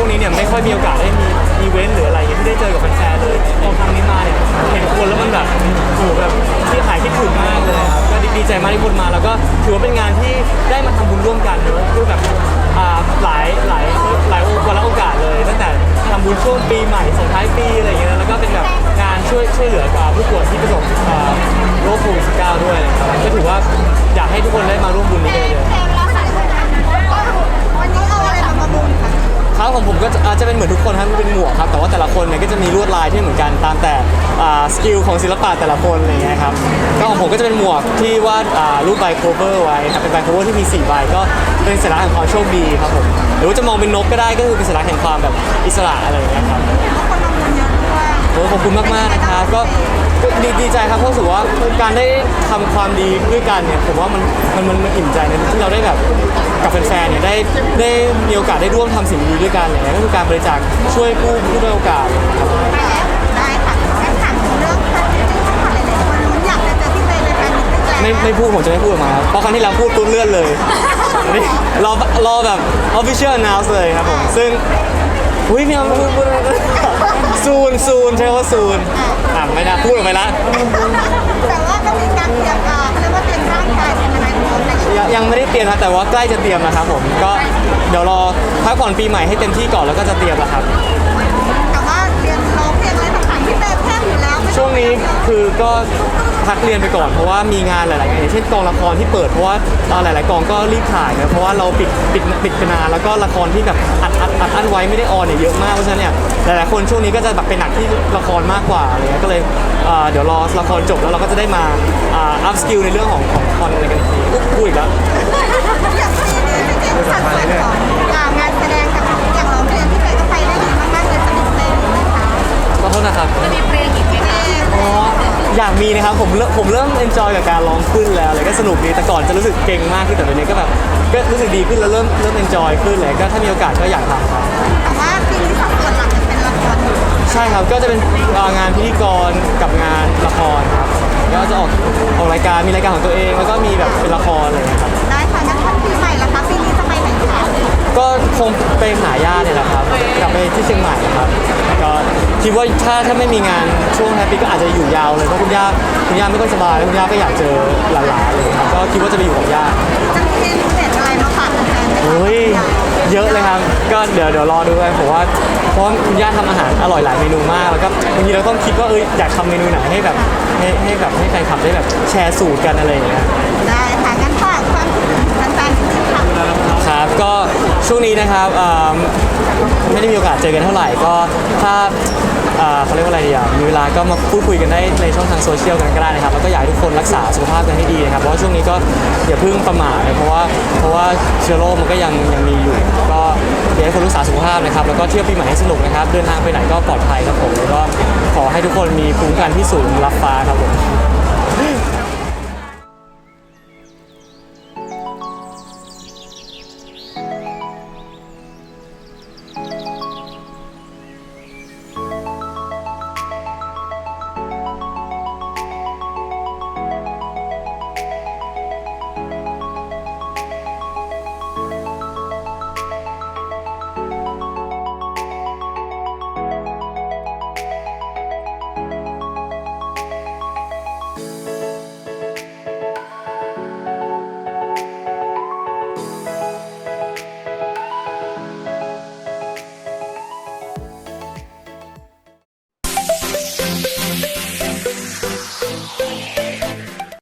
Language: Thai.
วงนี้เนี่ยไม่ค่อยมีโอกาสได้มีอีเวนต์หรืออะไรที่ได้เจอกับแฟนๆเลยพอครั้งนี้มาเนี่ยเห็นคนแล้วมันแบบโอ้โหแบบที่หายคิดถึงมากเลยครับก็ดีใจมากที่คนมาแล้วก็ถือว่าเป็นงานที่ได้มาทำบุญร่วมกันเนอะคือแบบอ่าหลายหลายหลายวันละโอกาสเลย ตั้งแต่ทำบุญช่วงปีใหม่ส่งท้ายปีอะไรอย่างเงี้ยแล้วก็เป็นแบบงานช่วยช่วยเหลืออ่าผู้ป่วยที่ประสบอ่าโรคโควิด19ด้วยนะครับก็ถือว่าอยากให้ทุกคนได้มาร่วมบุญนี้ ครับของผมก็จะอาจจะเป็นเหมือนทุกคนครับเป็นหมวกครับแต่ว่าแต่ละคนเนี่ยก็จะมีลวดลายที่เหมือนกันตามแต่อ่าสกิลของศิลปะแต่ละคนอะไรเงี้ยครับก็ของผมก็จะเป็นหมวกที่วาดอ่ารูปใบโคเวอร์ไว้ครับเป็นใบโคเวอร์ที่มี4ใบก็เป็นสัญลักษณ์แห่งความโชคดีครับผมหรือว่าจะมองเป็นนกก็ได้ก็คือเป็นสัญลักษณ์แห่งความแบบอิสระอะไรอย่างเงี้ยครับคนประมูลเยอะด้วยโอ้ขอบคุณมากๆนะครับก็ก็ ดีดีใจครับเพราะรู้สึกว่าการได้ทำความดีด้วยกันเนี่ยผมว่ามันมันมันมันอิ่มใจนะที่เราได้แบบกับแฟนๆเนี่ยได้ได้มีโอกาสได้ร่วมทำสิ่งดีๆด้วยกันอะไรเงี้ยก็คือการบริจาคช่วยผู้ผู้ด้อยโอกาสครับได้ค่ะงั้นถามถึงเรื่องแฟนมิตติ้งค่ะหลายๆคนลุ้นอยากจะเจอพี่เตยในแฟนมิตติ้งแล้วไม่ไม่พูดผมจะไม่พูดออกมาครับเพราะครั้งที่แล้วพูดปุ๊บเลื่อนเลยอันนี้รอรอแบบ official announce เลยครับผม ซึ่ง อุ้ยไม่เอาพูดพูดซูนซูนใช่ว่าซูนอะไม่ได้พูดออกไปละแต่ว่าก็มีการเตรียมอ่าเขาเรียกว่าเตรียมร่างกายเป็นอะไรพร้อมในชีวิตยังยังไม่ได้เตรียมนะแต่ว่าใกล้จะเตรียมนะครับผมก็เดี๋ยวรอพักผ่อนปีใหม่ให้เต็มที่ก่อนแล้วก็จะเตรียมแล้วครับ แต่ว่าเรียนร้องเพลงอะไรต่างๆที่เตยแทบอยู่แล้วไม่ช่วงนี้คือก็พักเรียนไปก่อนเพราะว่ามีงานหลายๆงานอย่างเช่นกองละครที่เปิดเพราะว่าเอ่อหลาย ๆ กองก็รีบถ่ายนะเพราะว่าเราปิดปิดปิดไปนานแล้วก็ละครที่แบบอัด อัดอัดอั้นไว้ไม่ได้ออนเนี่ยเยอะมากเพราะฉะนั้นเนี่ยหลายๆคนช่วงนี้ก็จะแบบเป็นหนักที่ละครมากกว่าอะไรเงี้ยก็เลยเอ่อเดี๋ยวรอละครจบแล้วเราก็จะได้มาอัพสกิลในเรื่องของของละคอะไรกันอีกทีอุ๊ยพูดอีกแล้ว อยางที่นี้จริงๆสัดส่วนของ อยากมีนะครับผมเริ่มผมเริ่มเอนจอยกับการร้องขึ้นแล้วเลยก็สนุกดีแต่ก่อนจะรู้สึกเก่งมากขึ้นแต่ตอนนี้ก็แบบก็รู้สึกดีขึ้นแล้วเริ่มเริ่มเอนจอยขึ้นเลยก็ถ้ามีโอกาสก็อยากทำครับแต่ว่าปีนี้สัดส่วนหลักจะเป็นละครอยู่ใช่ครับก็จะเป็นเอ่องานพิธีกรกับงานละครครับก็จะออกออกรายการมีรายการของตัวเองแล้วก็มีแบบเป็นละค คิดว่าถ้าถ้าไม่มีงานช่วงแฮปปี้ก็อาจจะอยู่ยาวเลยเพราะคุณย่าคุณย่าไม่ค่อยสบายแล้วคุณย่าก็อยากเจอหลานๆเลยครับก็คิดว่าจะไปอยู่กับย่าจะมีเมนูเด็ดอะไรมาฝากแฟนๆไหมคะโอ้ยเยอะเลยครับก็เดี๋ยวเดี๋ยวรอดูกันผมว่าเพราะว่าคุณย่าทำอาหารอร่อยหลายเมนูมากแล้วก็บางทีเราต้องคิดว่าเอยอยากทำเมนูไหนให้แบบให้ให้แบบให้แฟนคลับได้แบบแชร์สูตรกันอะไรอย่างเงี้ย ได้ค่ะงั้นฝากความคิดถึงแฟนๆนิดนึงค่ะครับก็ช่วงนี้นะครับเอิ่มไม่ได้มีโอกาสเจอกันเท่าไหร่ก็ถ้า เอ่อเขาเรียกว่าอะไรดีอะมีเวลาก็มาพูดคุยกันได้ในช่องทางโซเชียลกันก็ได้นะครับแล้วก็อยากให้ทุกคนรักษาสุขภาพกันให้ดีนะครับเพราะว่าช่วงนี้ก็อย่าเพิ่งประมาทนะเพราะว่าเพราะว่าเชื้อโรคมันก็ยังยังมีอยู่ ก็อยากให้คนรักษาสุขภาพนะครับแล้วก็เที่ยวปีใหม่ให้สนุกนะครับเดินทางไปไหนก็ปลอดภัยครับผมแล้วก็ขอให้ทุกคนมีภูมิคุ้มกันที่สูงรับฟ้าครับผม